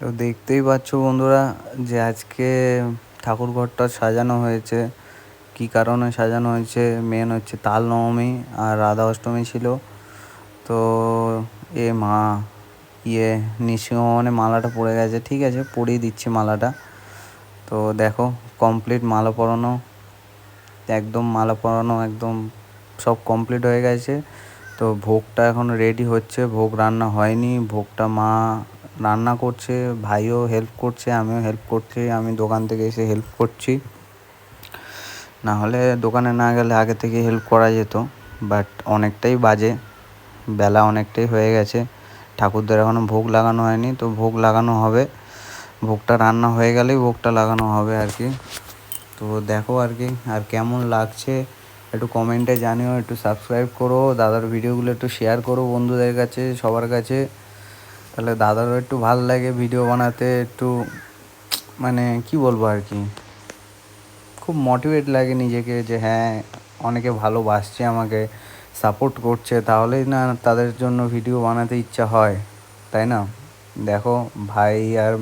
তো দেখতেই পাচ্ছ বন্ধুরা যে আজকে ঠাকুর ঘরটা সাজানো হয়েছে। কি কারণে সাজানো হয়েছে? মেন হচ্ছে তাল নবমী আর রাধা অষ্টমী ছিল। তো এ মা ইয়ে নৃসিংহনে মালাটা পড়ে গেছে, ঠিক আছে? পরিয়ে দিচ্ছি মালাটা। তো দেখো কমপ্লিট মালা পরানো, একদম মালা পরানো, একদম সব কমপ্লিট হয়ে গেছে। তো ভোগটা এখন রেডি হচ্ছে। ভোগ রান্না হয়নি। ভোগটা মা রান্না করছে, ভাইও হেল্প করছে, আমিও হেল্প করছি, আমি দোকান থেকে এসে হেল্প করছি। না হলে দোকানে না গেলে আগে থেকে হেল্প করা যেত বাট অনেকটাই বাজে, বেলা অনেকটাই হয়ে গেছে। ঠাকুরদের এখনও ভোগ লাগানো হয়নি, তো ভোগ লাগানো হবে। ভোগটা রান্না হয়ে গেলেই ভোগটা লাগানো হবে আর কি। তো দেখো আর কি, আর কেমন লাগছে একটু কমেন্টে জানিও, একটু সাবস্ক্রাইব করো। দাদার ভিডিওগুলো একটু শেয়ার করো বন্ধুদের কাছে, সবার কাছে। তাহলে দাদারও একটু ভালো লাগে ভিডিও বানাতে, একটু মানে কি বলব আর কি? খুব মোটিভেট লাগে নিজেকে যে হ্যাঁ অনেকে ভালোবাসছে আমাকে সাপোর্ট করছে, তাহলেই না তাদের জন্য ভিডিও বানাতে ইচ্ছা হয়, তাই না? দেখো, ভাই আর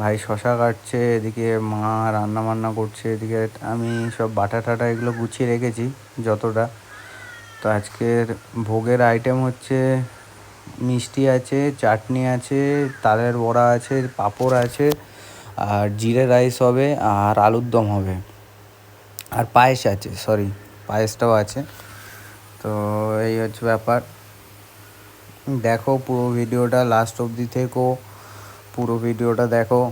ভাই শশা কাটছে, এদিকে মা রান্না বান্না করছে, এদিকে আমি সব বাটা টাটা এগুলো গুছিয়ে রেখেছি যতটা। তো আজকের ভোগের আইটেম হচ্ছে মিষ্টি আছে, চাটনি আছে, তালের বড়া আছে, পাঁপড় আছে, আর জিরে রাইস হবে, আর আলুর দম হবে। আর পায়েস আছে, সরি, পায়েসটাও আছে। তো এই হচ্ছে ব্যাপার। দেখো পুরো ভিডিওটা লাস্ট অবধি থেকো, পুরো ভিডিওটা দেখো।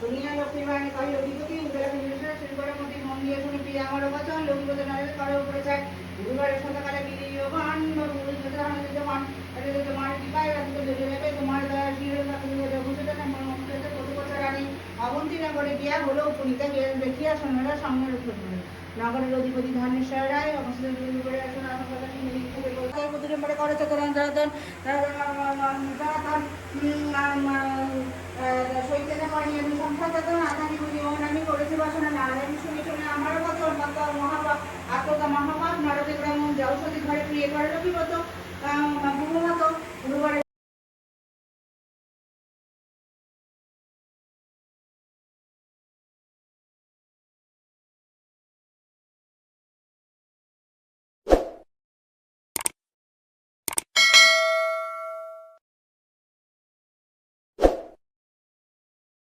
দুনিয়া লক্ষ্মী বাহিনী কালী অধিপতি উদয় বিশেষ শ্রীগড়ের মধ্যে মন্দির শুনে প্রিয় আমার বচন লক্ষ্মীপতি নারীদের কারও উপরে চায় গুরুবারের সন্ধ্যাকালে বিলীয়মান গুরু যথান যজমান আরে যজমান কৃপায় রাখিত যদি ভেবে তোমার দয়া শিরে তুমি বুঝতে না মন মুখে প্রতি বছর রানী অবন্তী নগরে গিয়া হলো উপনীতা দেখিয়া সৈন্যরা সামনে রক্ষা নগরের অধিপতি ধানেশ্বর রায় অবস্থিত করে আসুন আসন কথা নম্বরে করে চতুরঞ্জন সৈতেনে পানি আমি সংখ্যাতন আধানি বুঝি ওন আমি করেছি বাসনা নারায়ণ শুনে শুনে আমারও কত মহাপাপ আত্মকা মহাপাপ নরকে গ্রাম জলসতি ঘরে প্রিয় করে লক্ষ্মীপত বহুমত গুরুবারে